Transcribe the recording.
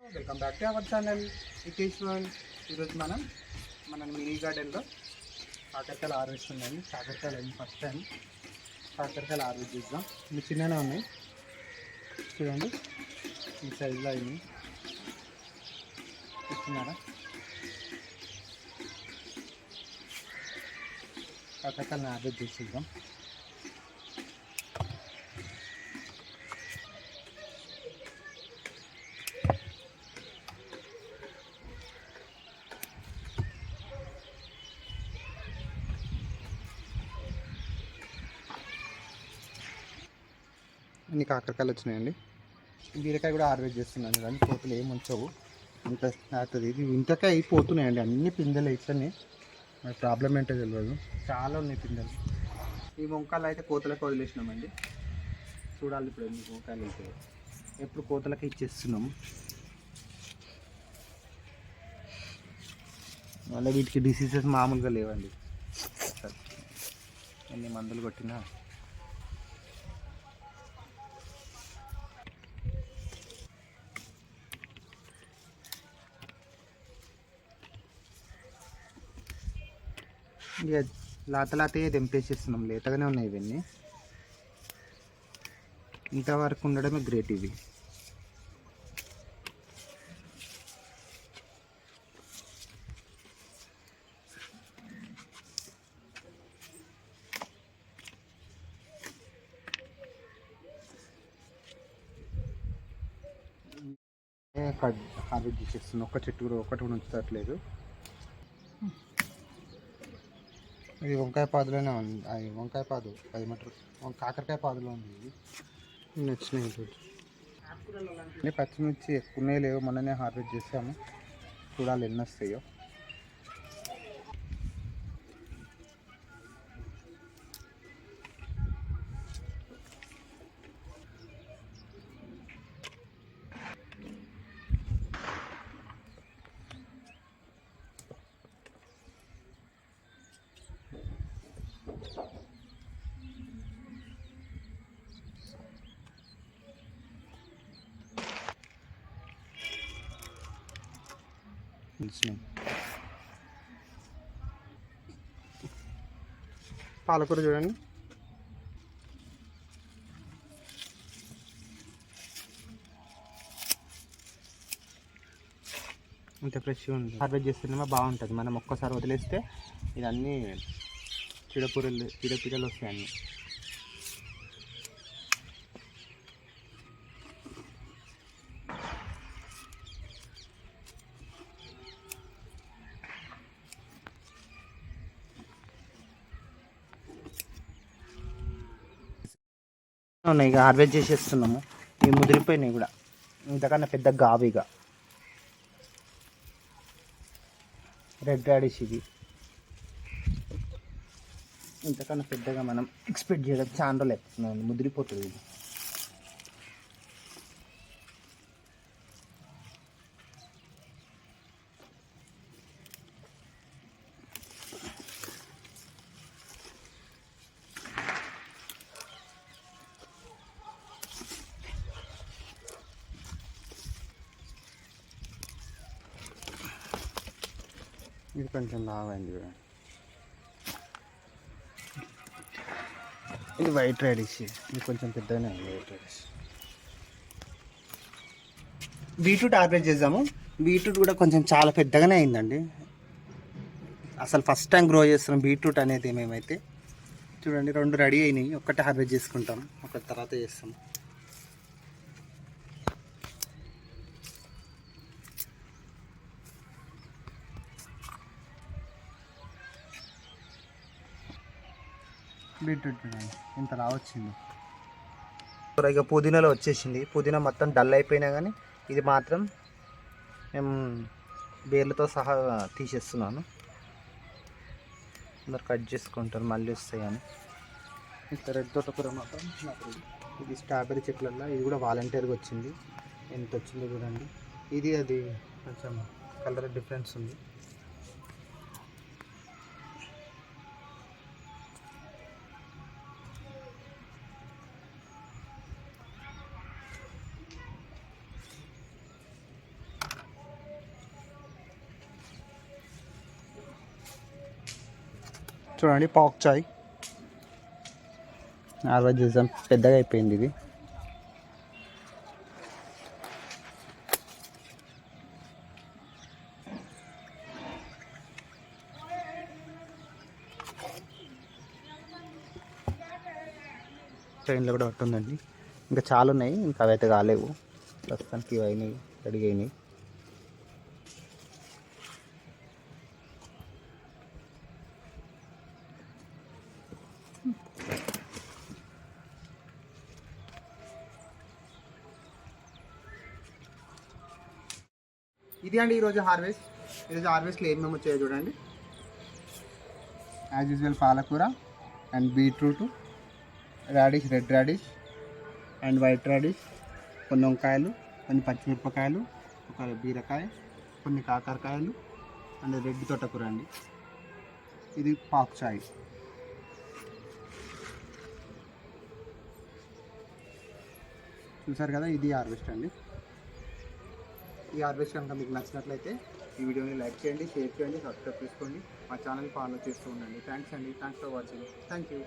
Welcome back to our channel E's world ఈరోజు మనం మన మినీ గార్డెన్లో కాకరకాయలు హార్వెస్ట్ ఉందండి కాకరకాయలు అయింది ఫస్ట్ టైం కాకరకాయలు హార్వెస్ట్ చేద్దాం ఇవి చిన్ననే ఉన్నాయి. చూడండి. ఈ సైజులో అయింది ఇస్తున్నారా కాకరకాయలను హార్వెస్ట్ చేసేద్దాం. అన్ని కాకరకాయలు వచ్చినాయండి. బీరకాయ కూడా హార్వెస్ట్ చేస్తున్నాను కానీ కోతులు ఏమి ఉంచవు. ఇంత అవుతుంది ఇది. ఇంతకాయ అయిపోతున్నాయండి అన్ని పిందెలు ఇట్లనే. మరి ప్రాబ్లం ఏంటో తెలియదు చాలా ఉన్నాయి పిందెలు. ఈ వంకాయలు అయితే కోతలకు వదిలేసినామండి. చూడాలి ఇప్పుడు ఎన్ని వంకాయలు అయితే. ఎప్పుడు కోతలకి ఇచ్చేస్తున్నాము మళ్ళీ వీటికి డిసీజెస్ మామూలుగా లేవండి. ఎన్ని మందులు కొట్టినా ఇక లాత లాతయే తెంపేసేస్తున్నాం. లేతగానే ఉన్నాయి ఇవన్నీ. ఇంతవరకు ఉండడమే గ్రేట్ ఇవి. హార్వెస్ట్ చేస్తున్నాం ఒక్క చెట్టు కూడా ఒక్కటి కూడా ఉంచుతట్లేదు. ఇది వంకాయ పాదులోనే ఉంది. అది వంకాయ పాదు అది మటర్ కాకరకాయ పాదులో ఉంది ఇది. నచ్చినాయి పచ్చిమిర్చి ఎక్కువనే లేవు. మొన్ననే హార్వెస్ట్ చేసాము. చూడాలి ఎన్ని వస్తాయో. పాలకూర చూడండి. అంత ఫ్రెష్గా ఉంది. హార్వెస్ట్ చేస్తున్నామా బాగుంటుంది. మనం ఒక్కసారి వదిలేస్తే ఇదన్నీ చీడపూరలు చీడపీడలు వస్తాయి అన్నీ. ఉన్నాయి. ఇక హార్వెస్ట్ చేసేస్తున్నాము. ఇవి ముదిరిపోయినాయి కూడా. ఇంతకన్నా పెద్ద గావిగా రెడ్ రాడిష్ ఇది. ఇంతకన్నా పెద్దగా మనం ఎక్స్పెక్ట్ చేయడం చాలా రోజులు అయిపోతున్నాం ముదిరిపోతుంది. ఇది ఇది కొంచెం లావైంది చూడండి ఇది వైట్ రాడిష్ ఇది కొంచెం పెద్దగానే ఉంది వైట్ రాడిష్ బీట్రూట్ హార్వెస్ట్ చేద్దాము బీట్రూట్ కూడా కొంచెం చాలా పెద్దగానే అయిందండి. అసలు ఫస్ట్ టైం గ్రో చేస్తున్నాం బీట్రూట్ అనేది మేమైతే. చూడండి రెండు రెడీ అయినాయి. ఒక్కటే హార్వెస్ట్ చేసుకుంటాం. ఒకటి తర్వాత చేస్తాం. బీట్రూట్ ఇంత రావచ్చింది. ఇక పుదీనాలో వచ్చేసింది. పుదీనా మొత్తం డల్ అయిపోయినా కానీ ఇది మాత్రం మేము వేర్లతో సహా తీసేస్తున్నాను. అందరు కట్ చేసుకుంటారు మళ్ళీ వస్తాయి అని ఇంత రెడ్ తోటకూర మాత్రం నాకు ఇది. ఇది స్ట్రాబెరీ చెట్లల్లో ఇది కూడా వాలంటీర్గా వచ్చింది. ఎంత వచ్చిందో చూడండి. ఇది అది కొంచెం కలర్ డిఫరెన్స్ ఉంది. చూడండి పాక్ చాయ్. హార్వెస్ట్ చేసాం పెద్దగా అయిపోయింది ఇది. ట్రైన్లో కూడా ఒకటి ఉందండి ఇంకా చాలా ఉన్నాయి ఇంకా అవి అయితే కాలేవు. ప్రస్తుతానికి ఇవి అయినాయి రెడీ అయినాయి. ఇది అండి ఈరోజు హార్వెస్ట్. ఈరోజు హార్వెస్ట్లో ఏమేమి వచ్చాయో చూడండి. యాజ్ యూజువల్ పాలకూర and beetroot radish red radish and white radish కొన్ని వంకాయలు కొన్ని పచ్చిమిరపకాయలు ఒక బీరకాయ కొన్ని కాకరకాయలు అండ్ రెడ్ తోటకూర అండి. ఇది పాక్ చాయ్. చూసారు కదా ఇది హార్వెస్ట్ అండి. ఈ హార్వెస్ట్ కనుక మీకు నచ్చినట్లయితే ఈ వీడియోని లైక్ చేయండి షేర్ చేయండి సబ్స్క్రైబ్ చేసుకోండి. మా ఛానల్ ఫాలో చేస్తూ ఉండండి. థ్యాంక్స్ అండి. Thanks for watching thank you